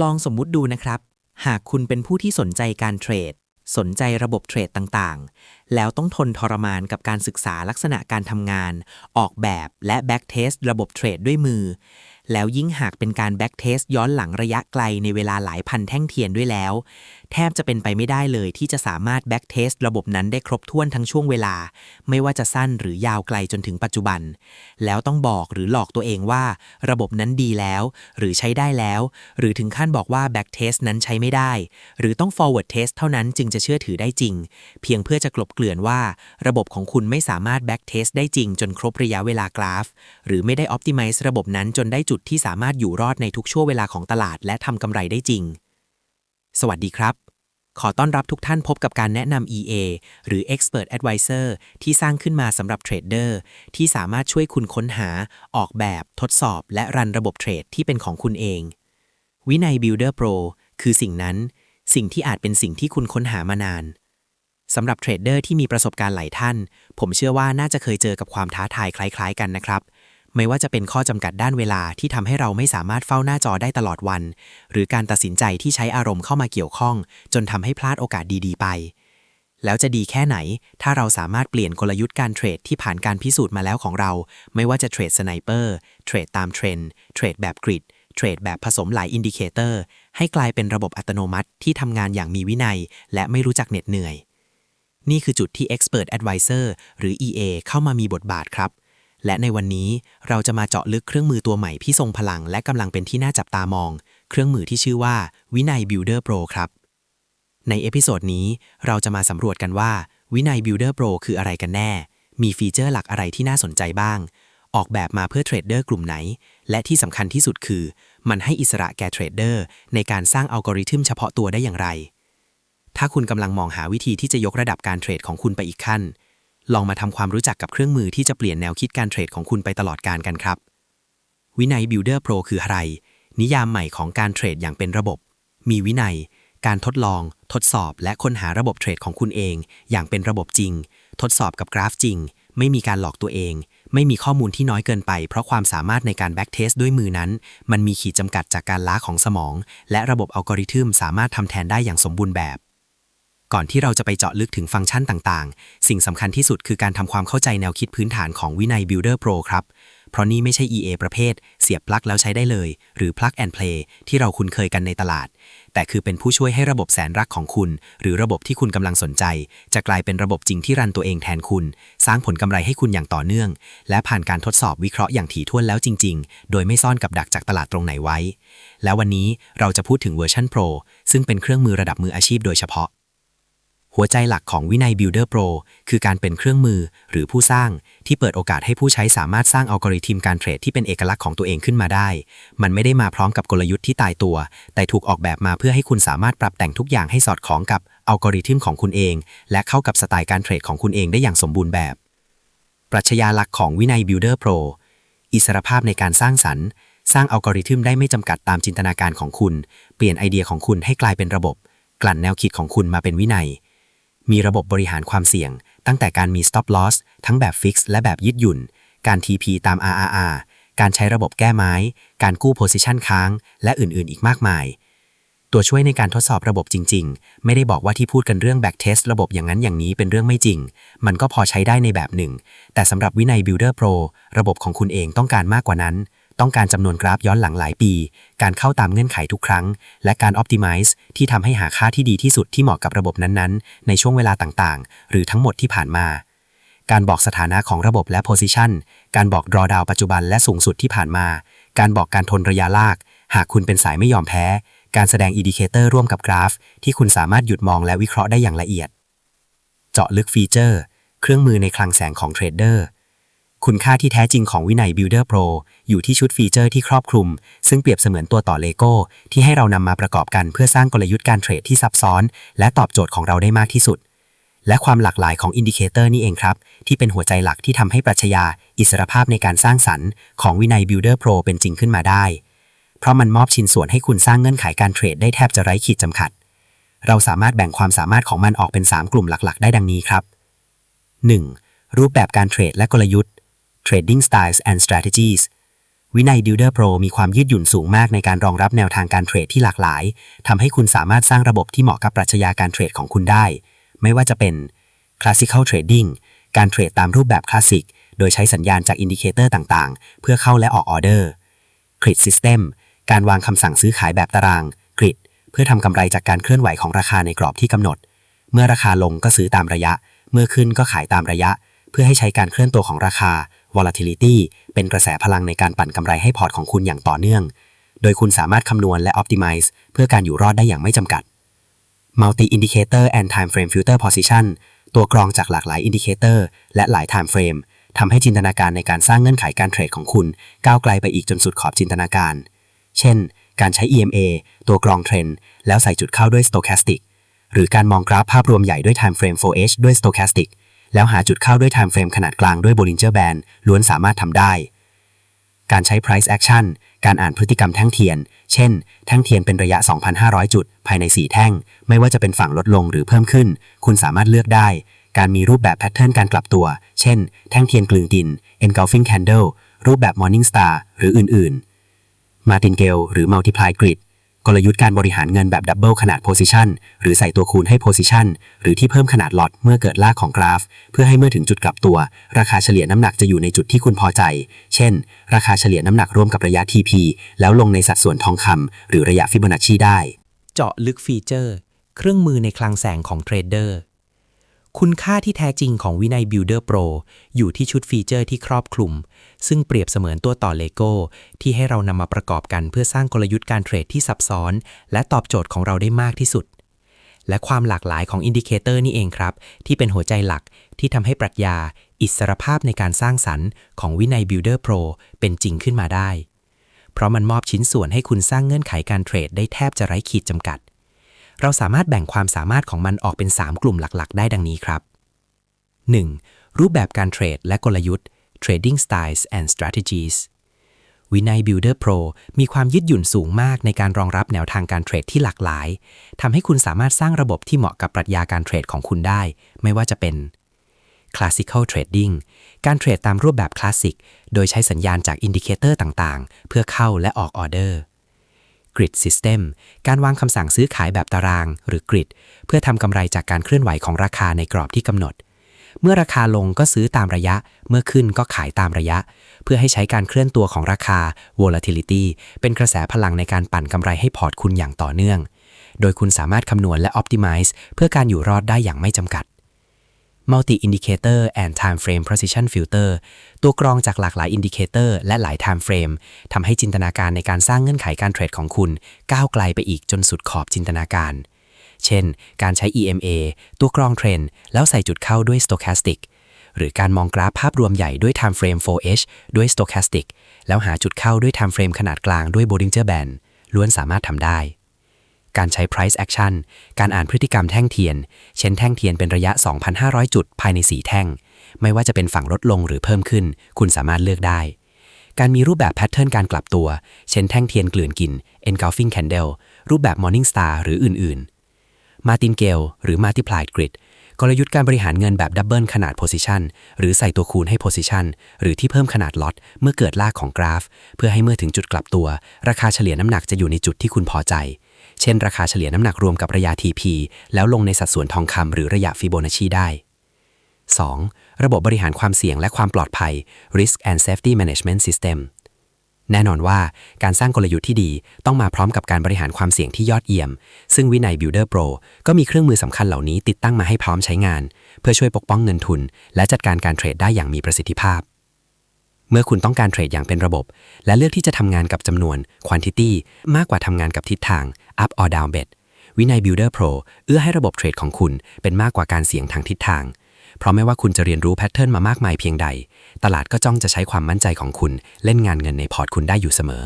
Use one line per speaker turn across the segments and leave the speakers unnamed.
ลองสมมุติดูนะครับ หากคุณเป็นผู้ที่สนใจการเทรด สนใจระบบเทรดต่างๆ แล้วต้องทนทรมานกับการศึกษาลักษณะการทำงาน ออกแบบและแบ็กเทสระบบเทรดด้วยมือ แล้วยิ่งหากเป็นการแบ็กเทสย้อนหลังระยะไกลในเวลาหลายพันแท่งเทียนด้วยแล้ว แทบจะเป็นไปไม่ได้เลยที่จะสามารถแบ็กเทสระบบนั้นได้ครบถ้วนทั้งช่วงเวลา ไม่ว่าจะสั้นหรือยาวไกลจนถึงปัจจุบัน แล้วต้องบอกหรือหลอกตัวเองว่า ระบบนั้นดีแล้ว หรือใช้ได้แล้ว หรือถึงขั้นบอกว่า back test นั้นใช้ไม่ได้ หรือต้อง forward test เท่านั้นจึงจะเชื่อถือได้จริง เพียงเพื่อจะกลบเกลื่อนว่า ระบบของคุณไม่สามารถ back test ได้จริงจนครบระยะเวลากราฟ หรือไม่ได้ optimize ระบบนั้นจนได้จุดที่สามารถอยู่รอดในทุกช่วงเวลาของตลาดและทำกำไรได้จริง สวัสดีครับ ขอต้อนรับทุกท่านพบกับการแนะนำ EA หรือ Expert Advisor ที่สร้างขึ้นมาสำหรับเทรดเดอร์ที่สามารถช่วยคุณค้นหา ออกแบบ ทดสอบ และรันระบบเทรดที่เป็นของคุณเอง วินัย Builder Pro คือสิ่งนั้น สิ่งที่อาจเป็นสิ่งที่คุณค้นหามานานสำหรับเทรดเดอร์ที่มีประสบการณ์หลายท่าน ผมเชื่อว่าน่าจะเคยเจอกับความท้าทายคล้าย ๆ กันนะครับ ไม่ว่าจะเป็นข้อจำกัดด้านเวลาที่ทำให้เราไม่สามารถเฝ้าหน้าจอได้ตลอดวัน หรือการตัดสินใจที่ใช้อารมณ์เข้ามาเกี่ยวข้อง จนทำให้พลาดโอกาสดีๆ ไป แล้วจะดีแค่ไหน ถ้าเราสามารถเปลี่ยนกลยุทธ์การเทรดที่ผ่านการพิสูจน์มาแล้วของเรา ไม่ว่าจะเทรดสไนเปอร์เทรดตามเทรนด์เทรดแบบกริดเทรดแบบผสมหลายอินดิเคเตอร์ให้กลายเป็นระบบอัตโนมัติที่ทำงานอย่างมีวินัย และไม่รู้จักเหน็ดเหนื่อย นี่คือจุดที่ Expert Advisor หรือ EA เข้ามามีบทบาทครับ และในวันนี้เราจะมาเจาะลึกเครื่องมือตัวใหม่ที่ทรงพลังและกำลังเป็นที่น่าจับตามอง เครื่องมือที่ชื่อว่าวินัย Builder Pro ครับ ในเอพิโซดนี้เราจะมาสำรวจกันว่าวินัย Builder Pro คืออะไรกันแน่ มีฟีเจอร์หลักอะไรที่น่าสนใจบ้าง ออกแบบมาเพื่อเทรดเดอร์กลุ่มไหน และที่สำคัญที่สุดคือ มันให้อิสระแก่เทรดเดอร์ในการสร้างอัลกอริทึมเฉพาะตัวได้อย่างไร ถ้าคุณกำลังมองหาวิธีที่จะยกระดับการเทรดของคุณไปอีกขั้น ลองมาทำความรู้จักกับเครื่องมือที่จะเปลี่ยนแนวคิดการเทรดของคุณไปตลอดการกันครับ วินัย Builder Pro คืออะไร นิยามใหม่ของการเทรดอย่างเป็นระบบ มีวินัย การทดลอง ทดสอบ และค้นหาระบบเทรดของคุณเอง อย่างเป็นระบบจริง ทดสอบกับกราฟจริง ไม่มีการหลอกตัวเอง ไม่มีข้อมูลที่น้อยเกินไป เพราะความสามารถในการแบ็กเทสด้วยมือนั้น มันมีขีดจำกัดจากการล้าของสมอง และระบบอัลกอริทึมสามารถทำแทนได้อย่างสมบูรณ์แบบ ก่อนที่เราจะไปเจาะลึกถึงฟังก์ชันต่างๆ สิ่งสำคัญที่สุดคือการทำความเข้าใจแนวคิดพื้นฐานของวินัย Builder Pro ครับ เพราะนี่ไม่ใช่ EA ประเภท เสียบปลั๊กแล้วใช้ได้เลย หรือ plug and play ที่เราคุ้นเคยกันในตลาด แต่คือเป็นผู้ช่วยให้ระบบแสนรักของคุณ หรือระบบที่คุณกำลังสนใจ จะกลายเป็นระบบจริงที่รันตัวเองแทนคุณ สร้างผลกำไรให้คุณอย่างต่อเนื่อง และผ่านการทดสอบวิเคราะห์อย่างถี่ถ้วนแล้วจริง ๆ โดยไม่ซ่อนกับดักจากตลาดตรงไหนไว้ แล้ววันนี้เราจะพูดถึงเวอร์ชัน Pro ซึ่งเป็นเครื่องมือระดับมืออาชีพโดยเฉพาะ หัวใจหลักของวินัย Builder Pro คือการเป็นเครื่องมือหรือผู้สร้างที่เปิดโอกาสให้ผู้ใช้สามารถสร้างอัลกอริทึมการเทรดที่เป็นเอกลักษณ์ของตัวเองขึ้นมาได้ มันไม่ได้มาพร้อมกับกลยุทธ์ที่ตายตัว แต่ถูกออกแบบมาเพื่อให้คุณสามารถปรับแต่งทุกอย่างให้สอดคล้องกับอัลกอริทึมของคุณเอง และเข้ากับสไตล์การเทรดของคุณเองได้อย่างสมบูรณ์แบบ ปรัชญาหลักของวินัย Builder Pro อิสรภาพในการสร้างสรรค์ สร้างอัลกอริทึมได้ไม่จำกัดตามจินตนาการของคุณ เปลี่ยนไอเดียของคุณให้กลายเป็นระบบ กลั่นแนวคิดของคุณมาเป็นวินัย มีระบบบริหารความเสี่ยง ตั้งแต่การมี stop loss ทั้งแบบ fix และแบบยืดหยุ่น การ TP ตาม RRR การใช้ระบบแก้ไม้ การกู้ position ค้าง และอื่น ๆ อีกมากมาย ตัวช่วยในการทดสอบระบบจริง ๆ ไม่ได้บอกว่าที่พูดกันเรื่อง back test ระบบอย่างนั้นอย่างนี้เป็นเรื่องไม่จริง มันก็พอใช้ได้ในแบบหนึ่ง แต่สำหรับวินัย Builder Pro ระบบของคุณเองต้องการมากกว่านั้น ต้องการจำนวนกราฟย้อนหลังหลายปี การเข้าตามเงื่อนไขทุกครั้ง และการ Optimize ที่ทำให้หาค่าที่ดีที่สุดที่เหมาะกับระบบนั้นๆ ในช่วงเวลาต่างๆ หรือทั้งหมดที่ผ่านมา การบอกสถานะของระบบและ Position การบอก drawdown ปัจจุบันและสูงสุดที่ผ่านมา การบอกการทนระยะลาก หากคุณเป็นสายไม่ยอมแพ้ การแสดงอินดิเคเตอร์ร่วมกับกราฟ ที่คุณสามารถหยุดมองและวิเคราะห์ได้อย่างละเอียด เจาะลึกฟีเจอร์ เครื่องมือในคลังแสงของเทรดเดอร์ คุณค่าที่แท้จริงของวินัย Builder Pro อยู่ที่ชุดฟีเจอร์ที่ครอบคลุม ซึ่งเปรียบเสมือนตัวต่อเลโก้ที่ให้เรานำมาประกอบกันเพื่อสร้างกลยุทธ์การเทรดที่ซับซ้อน และตอบโจทย์ของเราได้มากที่สุด และความหลากหลายของอินดิเคเตอร์นี่เองครับ ที่เป็นหัวใจหลักที่ทำให้ปรัชญาอิสรภาพในการสร้างสรรค์ของวินัย Builder Pro เป็นจริงขึ้นมาได้ เพราะมันมอบชิ้นส่วนให้คุณสร้างเงื่อนไขการเทรดได้แทบจะไร้ขีดจำกัด เราสามารถแบ่งความสามารถของมันออกเป็น 3 กลุ่มหลักๆ ได้ดังนี้ครับ 1. รูปแบบการเทรดและกลยุทธ์ Trading Styles and Strategies
วินัย Builder Pro มีความยืดหยุ่นสูงมากในการรองรับแนวทางการเทรดที่หลากหลาย ทำให้คุณสามารถสร้างระบบที่เหมาะกับปรัชญาการเทรดของคุณได้ ไม่ว่าจะเป็น Classical Trading การเทรดตามรูปแบบคลาสสิก โดยใช้สัญญาณจากอินดิเคเตอร์ต่างๆ เพื่อเข้าและออกออเดอร์ Grid System การวางคำสั่งซื้อขายแบบตาราง Grid เพื่อทำกำไรจากการเคลื่อนไหวของราคาในกรอบที่กำหนด เมื่อราคาลงก็ซื้อตามระยะ เมื่อขึ้นก็ขายตามระยะ เพื่อให้ใช้การเคลื่อนตัวของราคา volatility เป็นกระแสพลังในการปั่นกำไรให้พอร์ตของคุณอย่างต่อเนื่อง โดยคุณสามารถคำนวณและ optimize เพื่อการอยู่รอดได้อย่างไม่จำกัด Multi Indicator and Time Frame Filter Position ตัวกรองจากหลากหลายอินดิเคเตอร์และหลาย Time Frame ทำให้จินตนาการในการสร้างเงื่อนไขการเทรดของคุณ ก้าวไกลไปอีกจนสุดขอบจินตนาการ เช่น การใช้ EMA ตัวกรองเทรนด์แล้วใส่จุดเข้าด้วย Stochastic หรือการมองกราฟภาพรวมใหญ่ด้วย Time Frame 4H ด้วย Stochastic แล้วหาจุดเข้าด้วย Time Frame ขนาดกลางด้วย Bollinger Band ล้วนสามารถทำได้ การใช้ price action การอ่านพฤติกรรมแท่งเทียน เช่น แท่งเทียนเป็นระยะ 2,500 จุด ภายใน 4 แท่ง ไม่ว่าจะเป็นฝั่งลดลงหรือเพิ่มขึ้น คุณสามารถเลือกได้ การมีรูปแบบแพทเทิร์นการกลับตัว เช่น แท่งเทียนกลืนดิน engulfing candle รูปแบบ morning star หรืออื่นๆ Martingale หรือ multiply grid กลยุทธ์การบริหารเงินแบบดับเบิลขนาดโพซิชันหรือใส่ตัวคูณให้โพซิชันหรือที่เพิ่มขนาดลอตเมื่อเกิดลากของกราฟ เพื่อให้เมื่อถึงจุดกลับตัว ราคาเฉลี่ยน้ำหนักจะอยู่ในจุดที่คุณพอใจ เช่น ราคาเฉลี่ยน้ำหนักร่วมกับระยะ TP แล้วลงในสัดส่วนทองคำหรือระยะฟิโบนัชชีได้
เจาะลึกฟีเจอร์ เครื่องมือในคลังแสงของเทรดเดอร์ คุณค่าที่แท้จริงของวินัย Builder Pro อยู่ที่ชุดฟีเจอร์ที่ครอบคลุม ซึ่งเปรียบเสมือนตัวต่อเลโก้ที่ให้เรานำมาประกอบกันเพื่อสร้างกลยุทธ์การเทรดที่ซับซ้อน และตอบโจทย์ของเราได้มากที่สุด และความหลากหลายของอินดิเคเตอร์นี่เองครับ ที่เป็นหัวใจหลักที่ทำให้ปรัชญา อิสรภาพในการสร้างสรรค์ของวินัย Builder Pro เป็นจริงขึ้นมาได้ เพราะมันมอบชิ้นส่วนให้คุณสร้างเงื่อนไขการเทรดได้แทบจะไร้ขีดจำกัด เราสามารถแบ่งความสามารถของมันออกเป็น 3 กลุ่มหลักๆ ได้ดังนี้ครับ 1. รูปแบบการเทรดและกลยุทธ์ Trading Styles and Strategies วินัย Builder Pro มีความยืดหยุ่นสูงมากในการรองรับแนวทางการเทรดที่หลากหลาย ทำให้คุณสามารถสร้างระบบที่เหมาะกับปรัชญาการเทรดของคุณได้ ไม่ว่าจะเป็น Classical Trading การเทรดตามรูปแบบคลาสสิก โดยใช้สัญญาณจากอินดิเคเตอร์ต่างๆ เพื่อเข้าและออกออเดอร์ Grid System การวางคำสั่งซื้อขายแบบตาราง หรือ Grid เพื่อทำกำไรจากการเคลื่อนไหวของราคาในกรอบที่กำหนด เมื่อราคาลงก็ซื้อตามระยะ เมื่อขึ้นก็ขายตามระยะ เพื่อให้ใช้การเคลื่อนตัวของราคา volatility เป็นกระแสพลังในการปั่นกำไรให้พอร์ตคุณอย่างต่อเนื่อง โดยคุณสามารถคำนวณและ optimize เพื่อการอยู่รอดได้อย่างไม่จำกัด Multi Indicator and Time Frame Precision Filter ตัวกรองจากหลากหลายอินดิเคเตอร์และหลาย Time Frame ทำให้จินตนาการในการสร้างเงื่อนไขการเทรดของคุณ ก้าวไกลไปอีกจนสุดขอบจินตนาการ เช่น การใช้ EMA ตัวกรองเทรนด์แล้วใส่จุดเข้าด้วย Stochastic หรือการมองกราฟภาพรวมใหญ่ด้วย Time Frame 4H ด้วย Stochastic แล้วหาจุดเข้าด้วย Time Frame ขนาดกลางด้วย Bollinger Band ล้วนสามารถทำได้ การใช้ price action การอ่านพฤติกรรมแท่งเทียน เช่นแท่งเทียนเป็นระยะ 2,500 จุดภายใน 4 แท่ง ไม่ว่าจะเป็นฝั่งลดลงหรือเพิ่มขึ้น คุณสามารถเลือกได้ การมีรูปแบบแพทเทิร์นการกลับตัว เช่นแท่งเทียนกลืนกิน engulfing candle รูปแบบ morning star หรืออื่นๆ martingale หรือ multiplied grid กลยุทธ์การบริหารเงินแบบดับเบิลขนาด position หรือใส่ตัวคูณให้ position หรือที่เพิ่มขนาดล็อตเมื่อเกิดลากของกราฟ เพื่อให้เมื่อถึงจุดกลับตัว ราคาเฉลี่ยน้ำหนักจะอยู่ในจุดที่คุณพอใจ เช่น ราคาเฉลี่ยน้ำหนักรวมกับระยะ TP แล้วลงในสัดส่วนทองคำหรือระยะฟิโบนัชชีได้ 2. ระบบบริหารความเสี่ยงและความปลอดภัย Risk and Safety Management System แน่นอนว่าการสร้างกลยุทธ์ที่ดีต้องมาพร้อมกับการบริหารความเสี่ยงที่ยอดเยี่ยม ซึ่งวินัย Builder Pro ก็มีเครื่องมือสำคัญเหล่านี้ติดตั้งมาให้พร้อมใช้งาน เพื่อช่วยปกป้องเงินทุน และจัดการการเทรดได้อย่างมีประสิทธิภาพ เมื่อคุณต้องการเทรดอย่างเป็นระบบ และเลือกที่จะทำงานกับจำนวน quantity มากกว่าทำงานกับทิศทาง up or down bet วินัย Builder Pro เอื้อให้ระบบเทรดของคุณเป็นมากกว่าการเสี่ยงทางทิศทาง เพราะไม่ว่าคุณจะเรียนรู้แพทเทิร์นมามากมายเพียงใด ตลาดก็จ้องจะใช้ความมั่นใจของคุณ เล่นงานเงินในพอร์ตคุณได้อยู่เสมอ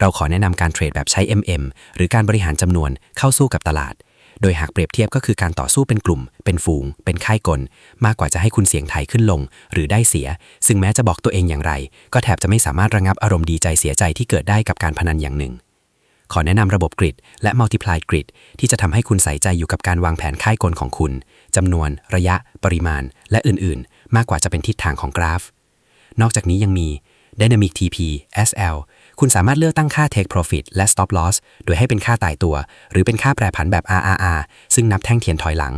เราขอแนะนำการเทรดแบบใช้ MM หรือการบริหารจำนวนเข้าสู้กับตลาด โดยหากเปรียบเทียบก็คือการต่อสู้เป็นกลุ่ม เป็นฝูง เป็นค่ายกล มากกว่าจะให้คุณเสียงไทยขึ้นลง หรือได้เสีย ซึ่งแม้จะบอกตัวเองอย่างไร ก็แทบจะไม่สามารถระงับอารมณ์ดีใจเสียใจที่เกิดได้กับการพนันอย่างหนึ่ง ขอแนะนำระบบกริดและ Multiplied Grid ที่จะทำให้คุณใส่ใจอยู่กับการวางแผนค่ายกลของคุณจำนวน ระยะ ปริมาณ และอื่นๆ มากกว่าจะเป็นทิศทางของกราฟ นอกจากนี้ยังมี
Dynamic TP SL คุณสามารถเลือกตั้งค่า Take Profit และ Stop Loss โดยให้เป็นค่าตายตัว หรือเป็นค่าแปรผันแบบ RRR ซึ่งนับแท่งเทียนถอยหลัง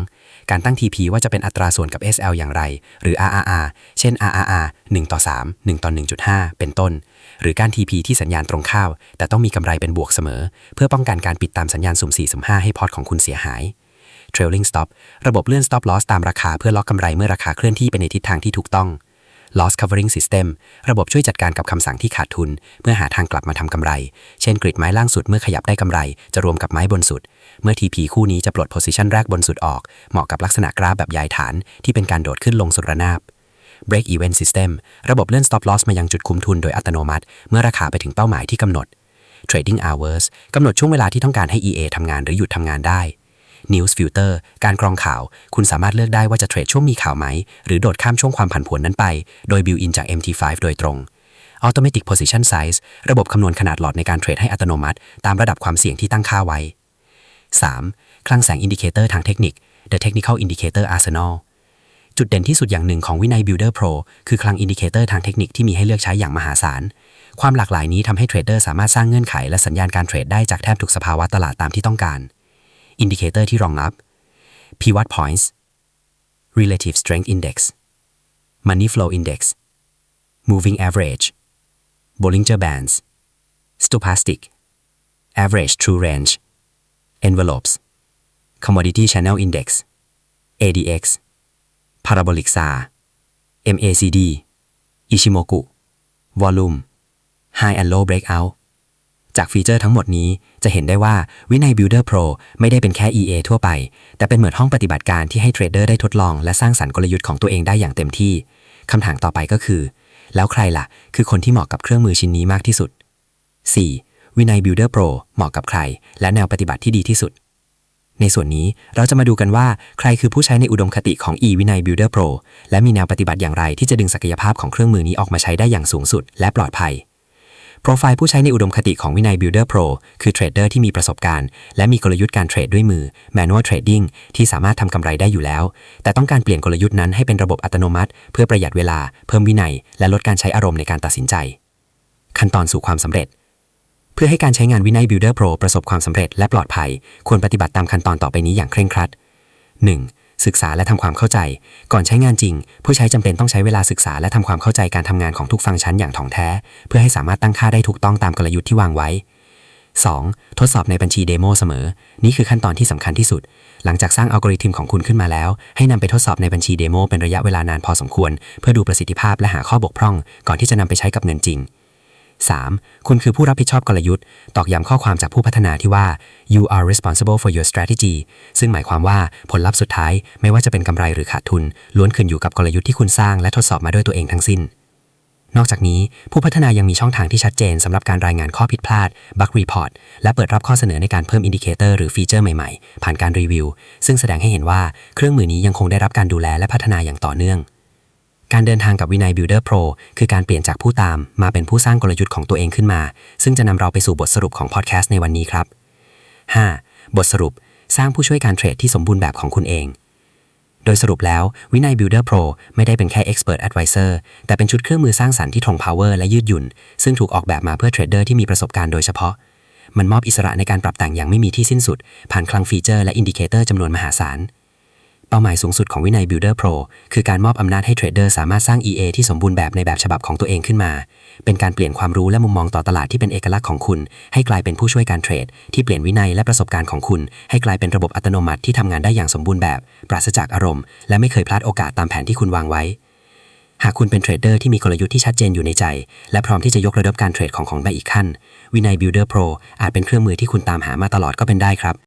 การตั้ง TP ว่าจะเป็นอัตราส่วนกับ SL อย่างไร หรือ RRR เช่น RRR 1 ต่อ 3 1 ต่อ 1.5 เป็นต้น หรือการ TP ที่สัญญาณตรงข้าว แต่ต้องมีกำไรเป็นบวกเสมอ เพื่อป้องกันการปิดตามสัญญาณสุ่ม4สุ่ม5ให้พอร์ตของคุณเสียหาย Trailing Stop ระบบเลื่อน Stop Loss ตามราคาเพื่อล็อกกำไรเมื่อราคาเคลื่อนที่ไปในทิศทางที่ถูกต้อง Loss Covering System ระบบช่วยจัดการกับคำสั่งที่ขาดทุน เพื่อหาทางกลับมาทำกำไร เช่นกริดไม้ล่างสุดเมื่อขยับได้กำไร จะรวมกับไม้บนสุด เมื่อ TP คู่นี้จะปลด Position แรกบนสุดออก เหมาะกับลักษณะกราฟแบบย้ายฐาน ที่เป็นการโดดขึ้นลงสุดระนาบ Break Even System ระบบเลื่อน Stop Loss มายังจุดคุ้มทุนโดยอัตโนมัติ เมื่อราคาไปถึงเป้าหมายที่กำหนด Trading Hours กำหนดช่วงเวลาที่ต้องการให้ EA ทำงานหรือหยุดทำงานได้ News Filter การกรองข่าว คุณสามารถเลือกได้ว่าจะเทรดช่วงมีข่าวไหม หรือโดดข้ามช่วงความผันผวนนั้นไป โดย build in จาก MT5 โดยตรง Automatic Position Size ระบบคำนวณขนาดหลอดในการเทรดให้อัตโนมัติ ตามระดับความเสี่ยงที่ตั้งค่าไว้ 3. คลังแสงอินดิเคเตอร์ทางเทคนิค The Technical Indicator Arsenal จุดเด่นที่สุดอย่างหนึ่งของวินัย Builder Pro คือคลังอินดิเคเตอร์ทางเทคนิคที่มีให้เลือกใช้อย่างมหาศาล ความหลากหลายนี้ทำให้เทรดเดอร์สามารถสร้างเงื่อนไขและสัญญาณการเทรดได้จากแทบทุกสภาวะตลาดตามที่ต้องการ อินดิเคเตอร์ที่รองรับ Pivot Points Relative Strength Index Money Flow Index Moving Average Bollinger Bands Stochastic Average True Range Envelopes Commodity Channel Index ADX Parabolic SAR MACD Ichimoku Volume High and Low Breakout จากฟีเจอร์ทั้งหมดนี้จะเห็นได้ว่าวินัย Builder Pro ไม่ได้เป็นแค่ EA ทั่วไป แต่เป็นเหมือนห้องปฏิบัติการที่ให้เทรดเดอร์ได้ทดลองและสร้างสรรค์กลยุทธ์ของตัวเองได้อย่างเต็มที่คำถามต่อไปก็คือ แล้วใครล่ะ คือคนที่เหมาะกับเครื่องมือชิ้นนี้มากที่สุด 4. วินัย Builder Pro เหมาะกับใคร และแนวปฏิบัติที่ดีที่สุด ในส่วนนี้เราจะมาดูกันว่าใครคือผู้ใช้ในอุดมคติของ e วินัย Builder Pro และมีแนวปฏิบัติอย่างไรที่จะดึงศักยภาพของเครื่องมือนี้ออกมาใช้ได้อย่างสูงสุด และปลอดภัย โปรไฟล์ผู้ใช้ในอุดมคติของวินัย Builder Pro คือเทรดเดอร์ที่มีประสบการณ์ และมีกลยุทธ์การเทรดด้วยมือ Manual Trading ที่สามารถทำกำไรได้อยู่แล้ว แต่ต้องการเปลี่ยนกลยุทธ์นั้นให้เป็นระบบอัตโนมัติ เพื่อประหยัดเวลา เพิ่มวินัย และลดการใช้อารมณ์ในการตัดสินใจ ขั้นตอนสู่ความสำเร็จ เพื่อให้การใช้งานวินัย Builder Pro ประสบความสำเร็จและปลอดภัย ควรปฏิบัติตามขั้นตอนต่อไปนี้อย่างเคร่งครัด 1. ศึกษาและทำความเข้าใจ ก่อนใช้งานจริง ผู้ใช้จำเป็นต้องใช้เวลาศึกษาและทำความเข้าใจการทำงานของทุกฟังก์ชันอย่างถ่องแท้ เพื่อให้สามารถตั้งค่าได้ถูกต้องตามกลยุทธ์ที่วางไว้ 2. ทดสอบในบัญชีเดโมเสมอ นี่คือขั้นตอนที่สำคัญที่สุด หลังจากสร้างอัลกอริทึมของคุณขึ้นมาแล้ว ให้นำไปทดสอบในบัญชีเดโมเป็นระยะเวลานานพอสมควร เพื่อดูประสิทธิภาพและหาข้อบกพร่อง ก่อนที่จะนำไปใช้กับเงินจริง 3. คุณคือผู้รับผิดชอบกลยุทธ์ ตอกย้ำข้อความจากผู้พัฒนาที่ว่า you are responsible for your strategy ซึ่งหมายความว่าผลลัพธ์สุดท้ายไม่ว่าจะเป็นกำไรหรือขาดทุน ล้วนขึ้นอยู่กับกลยุทธ์ที่คุณสร้างและทดสอบมาด้วยตัวเองทั้งสิ้น นอกจากนี้ผู้พัฒนายังมีช่องทางที่ชัดเจนสำหรับการรายงานข้อผิดพลาด bug report และเปิดรับข้อเสนอในการเพิ่มอินดิเคเตอร์หรือฟีเจอร์ใหม่ๆ ผ่านการรีวิว ซึ่งแสดงให้เห็นว่าเครื่องมือนี้ยังคงได้รับการดูแลและพัฒนาอย่างต่อเนื่อง การเดินทางกับวินัย Builder Pro คือการเปลี่ยนจากผู้ตามมาเป็นผู้สร้างกลยุทธ์ของตัวเองขึ้นมา ซึ่งจะนำเราไปสู่บทสรุปของพอดแคสต์ในวันนี้ครับ 5. บทสรุปสร้างผู้ช่วยการเทรดที่สมบูรณ์แบบของคุณเอง โดยสรุปแล้ววินัย Builder Pro ไม่ได้เป็นแค่ Expert Advisor แต่เป็นชุดเครื่องมือสร้างสรรค์ที่ทรง power และยืดหยุ่น ซึ่งถูกออกแบบมาเพื่อเทรดเดอร์ที่มีประสบการณ์โดยเฉพาะ มันมอบอิสระในการปรับแต่งอย่างไม่มีที่สิ้นสุด ผ่านคลังฟีเจอร์และอินดิเคเตอร์จำนวนมหาศาล เป้าหมายสูงสุดของวินัย Builder Pro คือการมอบอำนาจให้เทรดเดอร์สามารถสร้าง EA ที่สมบูรณ์แบบในแบบฉบับของตัวเองขึ้นมา เป็นการเปลี่ยนความรู้และมุมมองต่อตลาดที่เป็นเอกลักษณ์ของคุณ ให้กลายเป็นผู้ช่วยการเทรด ที่เปลี่ยนวินัยและประสบการณ์ของคุณ ให้กลายเป็นระบบอัตโนมัติที่ทำงานได้อย่างสมบูรณ์แบบ ปราศจากอารมณ์ และไม่เคยพลาดโอกาสตามแผนที่คุณวางไว้ หากคุณเป็นเทรดเดอร์ที่มีกลยุทธ์ที่ชัดเจนอยู่ในใจ และพร้อมที่จะยกระดับการเทรดของของไปอีกขั้นวินัย Builder Pro อาจเป็นเครื่องมือที่คุณตามหามาตลอดก็เป็นได้ครับ